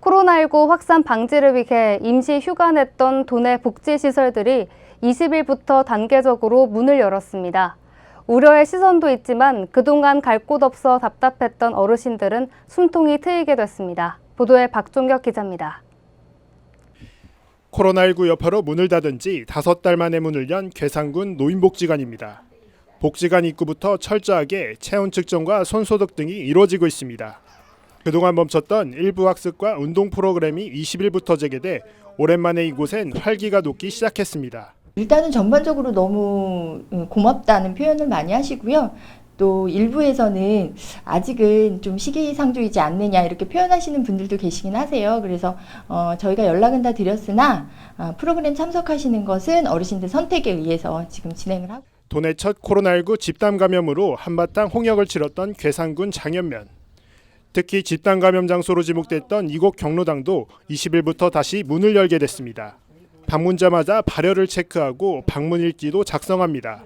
코로나19 확산 방지를 위해 임시 휴가 냈던 도내 복지시설들이 20일부터 단계적으로 문을 열었습니다. 우려의 시선도 있지만 그동안 갈 곳 없어 답답했던 어르신들은 숨통이 트이게 됐습니다. 보도에 박종혁 기자입니다. 코로나19 여파로 문을 닫은 지 다섯 달 만에 문을 연 괴산군 노인복지관입니다. 복지관 입구부터 철저하게 체온 측정과 손소독 등이 이루어지고 있습니다. 그동안 멈췄던 일부 학습과 운동 프로그램이 20일부터 재개돼 오랜만에 이곳엔 활기가 돋기 시작했습니다. 일단은 전반적으로 너무 음, 고맙다는 표현을 많이 하시고요. 또 일부에서는 아직은 좀 시기상조이지 않느냐 이렇게 표현하시는 분들도 계시긴 하세요. 그래서 어, 저희가 연락은 다 드렸으나 아, 프로그램 참석하시는 것은 어르신들 선택에 의해서 지금 진행을 하고 도내 첫 코로나19 집단 감염으로 한바탕 홍역을 치렀던 괴산군 장현면. 특히 집단 감염 장소로 지목됐던 이곳 경로당도 20일부터 다시 문을 열게 됐습니다. 방문자마자 발열을 체크하고 방문 일지도 작성합니다.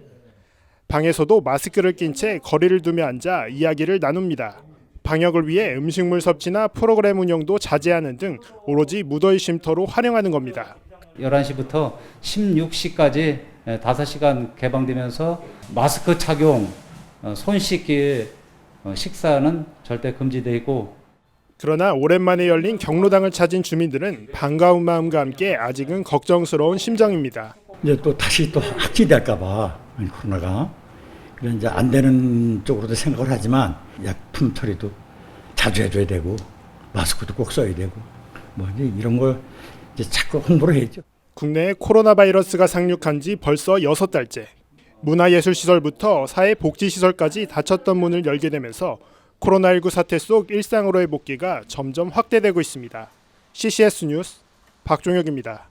방에서도 마스크를 낀 채 거리를 두며 앉아 이야기를 나눕니다. 방역을 위해 음식물 섭취나 프로그램 운영도 자제하는 등 오로지 무더위 쉼터로 활용하는 겁니다. 11시부터 16시까지 5시간 개방되면서 마스크 착용, 어, 손 씻기, 어, 식사는 절대 금지되어 있고 그러나 오랜만에 열린 경로당을 찾은 주민들은 반가운 마음과 함께 아직은 걱정스러운 심정입니다. 이제 또 다시 또 확진될까봐 코로나가 그래 이제 안 되는 쪽으로도 생각을 하지만 약품 처리도 자주 해줘야 되고 마스크도 꼭 써야 되고 뭐 이제 이런 걸 이제 자꾸 홍보를 해야죠. 국내에 코로나 바이러스가 상륙한 지 벌써 여섯 달째. 문화예술시설부터 사회복지시설까지 닫혔던 문을 열게 되면서 코로나19 사태 속 일상으로의 복귀가 점점 확대되고 있습니다. CCS 뉴스 박종혁입니다.